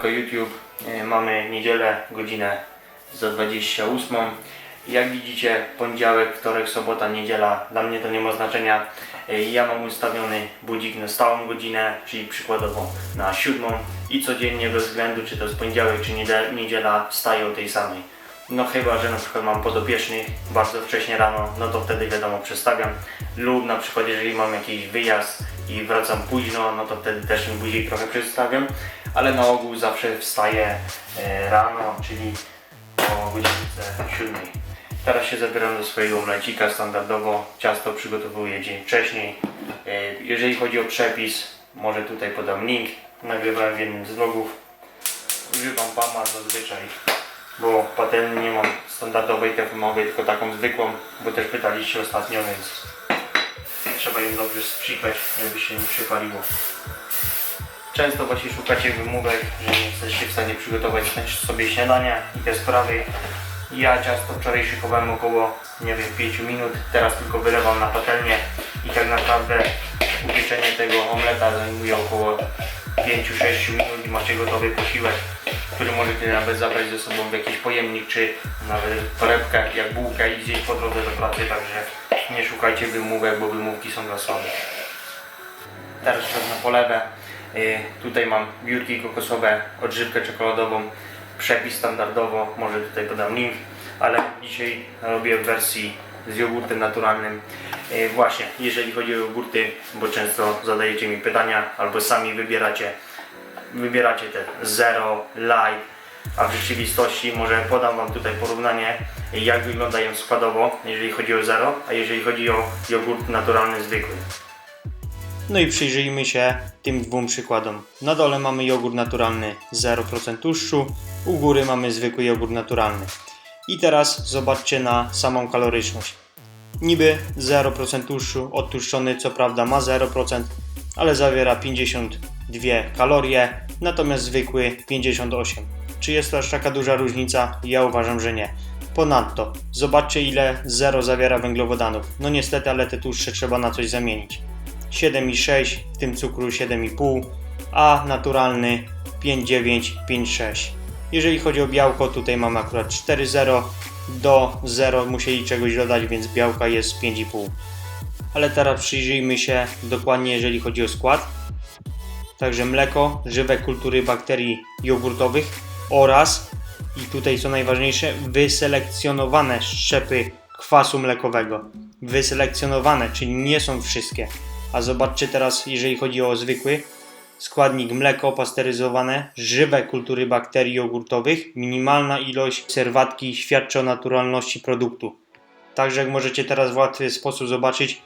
Siemanko YouTube, E, mamy niedzielę, godzinę za 28. Jak widzicie, poniedziałek, wtorek, sobota, niedziela, dla mnie to nie ma znaczenia. E, Ja mam ustawiony budzik na stałą godzinę, czyli przykładowo na siódmą i codziennie bez względu czy to jest poniedziałek czy niedziela wstaję o tej samej. No chyba, że na przykład mam podopiecznych bardzo wcześnie rano, no to wtedy wiadomo przestawiam. Lub na przykład jeżeli mam jakiś wyjazd i wracam późno, no to wtedy też ten budzik trochę przestawiam. Ale na ogół zawsze wstaję e, rano, czyli o godzince 7. Teraz się zabieram do swojego omlecika standardowo. Ciasto przygotowuję dzień wcześniej. E, jeżeli chodzi o przepis, może tutaj podam link. Nagrywałem w jednym z vlogów. Używam PAMA zazwyczaj bo patelni nie mam standardowej TFM-owej, tylko taką zwykłą, bo też pytaliście ostatnio, więc trzeba ją dobrze sprzikać, żeby się nie przypaliło. Często właśnie szukacie wymówek, że nie jesteście w stanie przygotować sobie śniadania i te sprawy. Ja ciasto wczoraj szykowałem około, nie wiem, 5 minut, teraz tylko wylewam na patelnię i tak naprawdę upieczenie tego omleta zajmuje około 5-6 minut i macie gotowy posiłek, który możecie nawet zabrać ze sobą w jakiś pojemnik, czy nawet torebkę, jak bułkę i zjeść po drodze do pracy, także nie szukajcie wymówek, bo wymówki są dla słabych. Teraz czas na polewę. Y, Tutaj mam biurki kokosowe, odżywkę czekoladową, przepis standardowo, może tutaj podam link, ale dzisiaj robię w wersji z jogurtem naturalnym. Y, Właśnie, jeżeli chodzi o jogurty, bo często zadajecie mi pytania albo sami wybieracie, wybieracie te zero, light, a w rzeczywistości może podam Wam tutaj porównanie, jak wyglądają składowo, jeżeli chodzi o zero, a jeżeli chodzi o jogurt naturalny zwykły. No i przyjrzyjmy się tym dwóm przykładom. Na dole mamy jogurt naturalny 0% tłuszczu, u góry mamy zwykły jogurt naturalny. I teraz zobaczcie na samą kaloryczność. Niby 0% tłuszczu, odtłuszczony co prawda ma 0%, ale zawiera 52 kalorie, natomiast zwykły 58. Czy jest to aż taka duża różnica? Ja uważam, że nie. Ponadto, zobaczcie ile 0 zawiera węglowodanów. No niestety, ale te tłuszcze trzeba na coś zamienić. 7,6, w tym cukru 7,5, a naturalny 5,9, 5,6. Jeżeli chodzi o białko, tutaj mamy akurat 4,0, do 0 musieli czegoś dodać, więc białka jest 5,5. Ale teraz przyjrzyjmy się dokładnie, jeżeli chodzi o skład. Także mleko, żywe kultury bakterii jogurtowych oraz, i tutaj co najważniejsze, wyselekcjonowane szczepy kwasu mlekowego. Wyselekcjonowane, czyli nie są wszystkie. A zobaczcie teraz, jeżeli chodzi o zwykły składnik mleko pasteryzowane, żywe kultury bakterii jogurtowych, minimalna ilość serwatki świadczy o naturalności produktu. Także jak możecie teraz w łatwy sposób zobaczyć,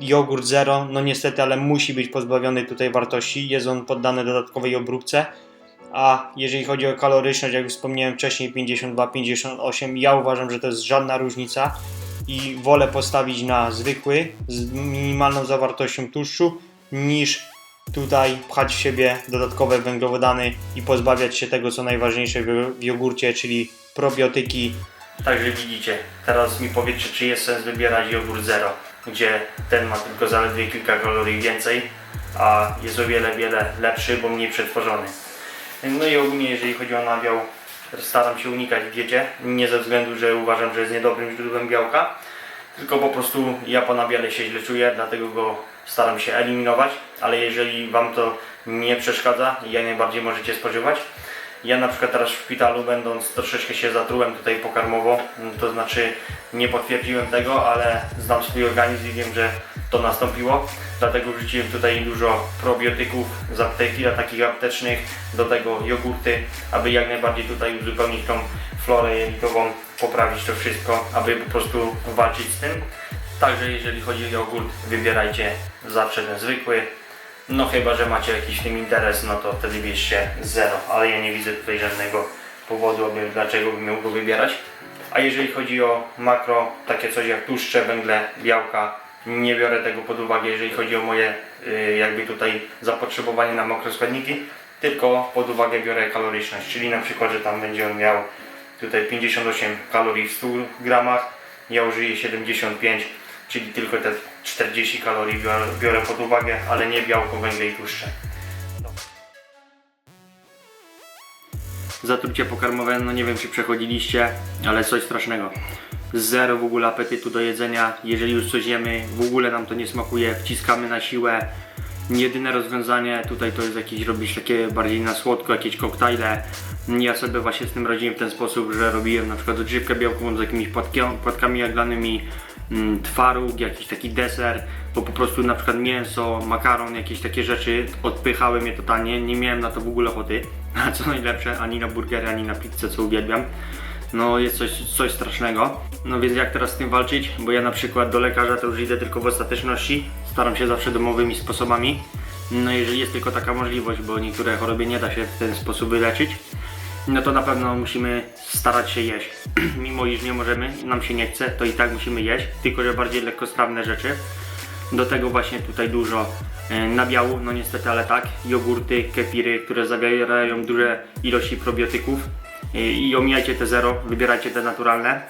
jogurt zero, no niestety, ale musi być pozbawiony tutaj wartości. Jest on poddany dodatkowej obróbce. A jeżeli chodzi o kaloryczność, jak wspomniałem wcześniej, 52-58, ja uważam, że to jest żadna różnica i wolę postawić na zwykły z minimalną zawartością tłuszczu niż tutaj pchać w siebie dodatkowe węglowodany i pozbawiać się tego co najważniejsze w jogurcie, czyli probiotyki. Także widzicie, teraz mi powiedzcie czy jest sens wybierać jogurt zero, gdzie ten ma tylko zaledwie kilka kalorii więcej, a jest o wiele, wiele lepszy, bo mniej przetworzony. No i ogólnie jeżeli chodzi o nabiał, staram się unikać w diecie, nie ze względu, że uważam, że jest niedobrym źródłem białka, tylko po prostu ja po nabiale się źle czuję, dlatego go staram się eliminować, ale jeżeli Wam to nie przeszkadza, jak najbardziej możecie spożywać. Ja na przykład teraz w szpitalu będąc troszeczkę się zatrułem tutaj pokarmowo, to znaczy nie potwierdziłem tego, ale znam swój organizm i wiem, że to nastąpiło. Dlatego wrzuciłem tutaj dużo probiotyków z apteki, a takich aptecznych, do tego jogurty, aby jak najbardziej tutaj uzupełnić tą florę jelitową, poprawić to wszystko, aby po prostu walczyć z tym. Także jeżeli chodzi o jogurt, wybierajcie zawsze ten zwykły. No chyba, że macie jakiś tym interes, no to wtedy bierzcie zero, ale ja nie widzę tutaj żadnego powodu, aby dlaczego bym miał go wybierać. A jeżeli chodzi o makro, takie coś jak tłuszcze, węgle, białka, nie biorę tego pod uwagę, jeżeli chodzi o moje y, jakby tutaj zapotrzebowanie na makroskładniki, tylko pod uwagę biorę kaloryczność, czyli na przykład, że tam będzie on miał tutaj 58 kalorii w 100 gramach, ja użyję 75, czyli tylko te 40 kalorii biorę, biorę pod uwagę, ale nie białko, węgle i tłuszcze. Zatrucie pokarmowe, no nie wiem czy przechodziliście, ale coś strasznego. Zero w ogóle apetytu do jedzenia. Jeżeli już coś jemy, w ogóle nam to nie smakuje, wciskamy na siłę. Jedyne rozwiązanie tutaj to jest jakieś robić takie bardziej na słodko, jakieś koktajle. Ja sobie właśnie z tym radziłem w ten sposób, że robiłem na przykład odżywkę białkową z jakimiś płatkami jaglanymi, twaróg, jakiś taki deser, bo po prostu na przykład mięso, makaron, jakieś takie rzeczy odpychały mnie totalnie, nie miałem na to w ogóle ochoty, a co najlepsze, ani na burgery, ani na pizzę, co uwielbiam. No jest coś, coś strasznego. No więc jak teraz z tym walczyć? Bo ja na przykład do lekarza to już idę tylko w ostateczności. Staram się zawsze domowymi sposobami. No jeżeli jest tylko taka możliwość, bo niektóre choroby nie da się w ten sposób wyleczyć, no to na pewno musimy starać się jeść. Mimo iż nie możemy, nam się nie chce, to i tak musimy jeść, tylko że bardziej lekkostrawne rzeczy. Do tego właśnie tutaj dużo e, nabiału, no niestety, ale tak, jogurty, kefiry, które zawierają duże ilości probiotyków E, i omijajcie te zero, wybierajcie te naturalne.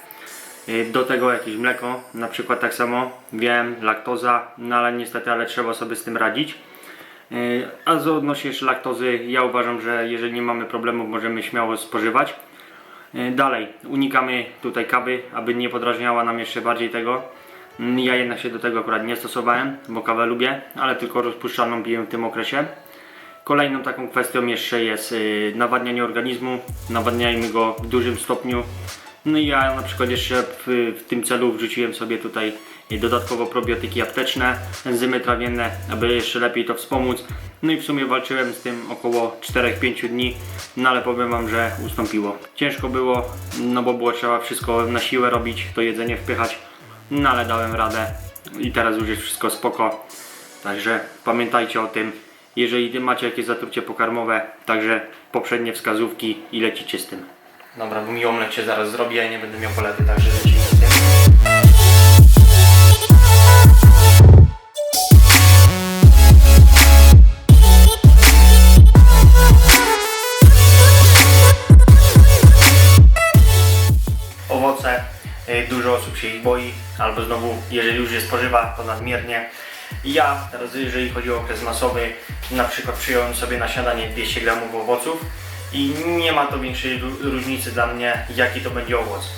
E, Do tego jakieś mleko, na przykład tak samo, wiem, laktoza, no ale niestety, ale trzeba sobie z tym radzić. A odnośnie jeszcze laktozy, ja uważam, że jeżeli nie mamy problemów, możemy śmiało spożywać. E, Dalej, unikamy tutaj kawy, aby nie podrażniała nam jeszcze bardziej tego. Mm, Ja jednak się do tego akurat nie stosowałem, bo kawę lubię, ale tylko rozpuszczalną piję w tym okresie. Kolejną taką kwestią jeszcze jest y, nawadnianie organizmu. Nawadniajmy go w dużym stopniu. No i ja na przykład jeszcze w, w tym celu wrzuciłem sobie tutaj y, dodatkowo probiotyki apteczne, enzymy trawienne, aby jeszcze lepiej to wspomóc. No i w sumie walczyłem z tym około 4-5 dni, no ale powiem Wam, że ustąpiło. Ciężko było, no bo było trzeba wszystko na siłę robić, to jedzenie wpychać, no ale dałem radę i teraz już jest wszystko spoko. Także pamiętajcie o tym, jeżeli macie jakieś zatrucie pokarmowe, także poprzednie wskazówki i lecicie z tym. Dobra, bo mi omlet się zaraz zrobi, ja nie będę miał polewy, także lecimy się ich boi, albo znowu, jeżeli już je spożywa, to nadmiernie. Ja teraz, jeżeli chodzi o okres masowy, na przykład przyjąłem sobie na śniadanie 200 gramów owoców i nie ma to większej ró- różnicy dla mnie, jaki to będzie owoc.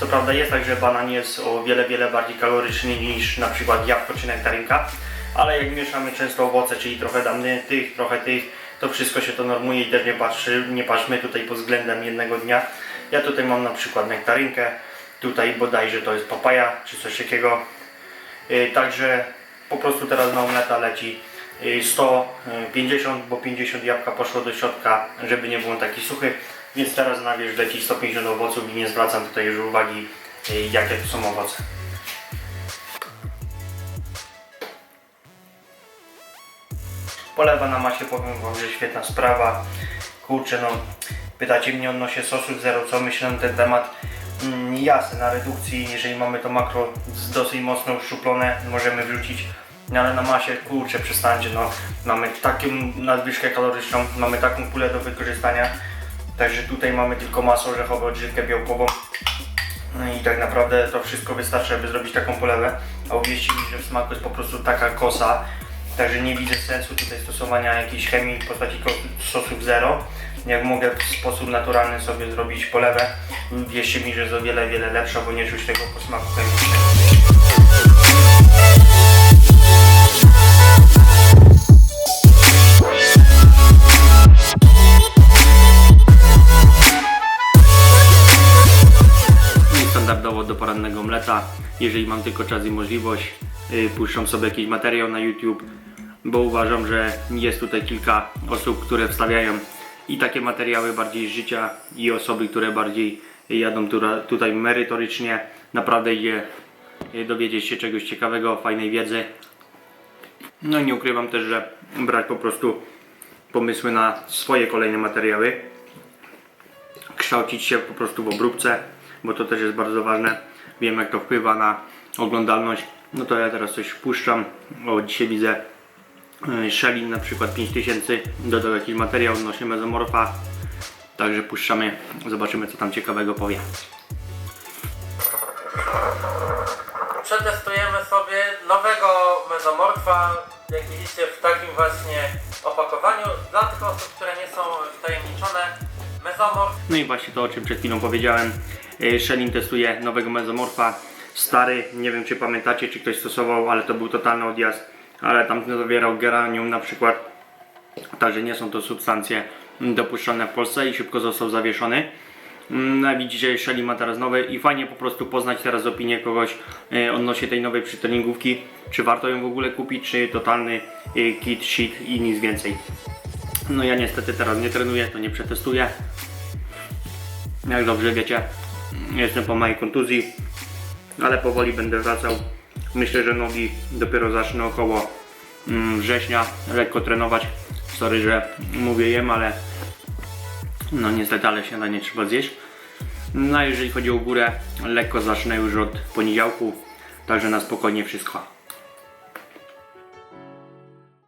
Co prawda jest tak, że banan jest o wiele, wiele bardziej kaloryczny niż na przykład jabłko czy nektarynka, ale jak mieszamy często owoce, czyli trochę damy tych, trochę tych, to wszystko się to normuje i też nie, patrzy, nie patrzmy tutaj pod względem jednego dnia. Ja tutaj mam na przykład nektarynkę, tutaj bodajże to jest papaja czy coś takiego. Yy, Także po prostu teraz na omleta leci yy, 150, bo 50 jabłka poszło do środka, żeby nie był on taki suchy. Więc teraz na wierzch leci 150 owoców i nie zwracam tutaj już uwagi, jakie to są owoce. Polewa na masie, powiem Wam, że świetna sprawa. Kurczę, no, pytacie mnie odnośnie sosu zero, co myślę na ten temat. Mm, jasne, na redukcji, jeżeli mamy to makro dosyć mocno uszczuplone, możemy wrzucić. No ale na masie, kurczę, przestańcie, no. Mamy taką nadwyżkę kaloryczną, mamy taką pulę do wykorzystania. Także tutaj mamy tylko masło orzechowe, odżywkę białkową. No i tak naprawdę to wszystko wystarczy, aby zrobić taką polewę. A uwierzcie mi, że w smaku jest po prostu taka kosa. Także nie widzę sensu tutaj stosowania jakiejś chemii w postaci sosów zero. Jak mogę w sposób naturalny sobie zrobić polewę, wierzcie mi, że jest o wiele, wiele lepsza, bo nie czuć tego posmaku chemicznego. Standardowo do porannego omleta, jeżeli mam tylko czas i możliwość, yy, puszczam sobie jakiś materiał na YouTube, bo uważam, że jest tutaj kilka osób, które wstawiają i takie materiały bardziej z życia i osoby, które bardziej jadą tutaj merytorycznie, naprawdę idzie dowiedzieć się czegoś ciekawego, fajnej wiedzy. No i nie ukrywam też, że brać po prostu pomysły na swoje kolejne materiały kształcić się po prostu w obróbce, bo to też jest bardzo ważne. Wiem jak to wpływa na oglądalność. No to ja teraz coś puszczam. O, dzisiaj widzę Shelin na przykład 5000, dodał jakiś materiał odnośnie mezomorfa. Także puszczamy, zobaczymy co tam ciekawego powie. Przetestujemy sobie nowego mezomorfa, jak widzicie w takim właśnie opakowaniu. Dla tych osób, które nie są wtajemniczone, Mezomorf No i właśnie to, o czym przed chwilą powiedziałem. Y, Shelin testuje nowego mezomorfa. Stary, nie wiem czy pamiętacie, czy ktoś stosował, ale to był totalny odjazd. Ale tam zawierał geranium na przykład. Także nie są to substancje dopuszczone w Polsce i szybko został zawieszony. No, widzicie, Shelly ma teraz nowe i fajnie po prostu poznać teraz opinię kogoś e, odnośnie tej nowej przytreningówki. Czy warto ją w ogóle kupić, czy totalny e, kit, shit i nic więcej. No ja niestety teraz nie trenuję, to nie przetestuję. Jak dobrze wiecie, jestem po mojej kontuzji, ale powoli będę wracał. Myślę, że nogi dopiero zacznę około mm, września lekko trenować. Sorry, że mówię jem, ale no niestety, ale śniadanie trzeba zjeść. No a jeżeli chodzi o górę, lekko zacznę już od poniedziałku, także na spokojnie wszystko.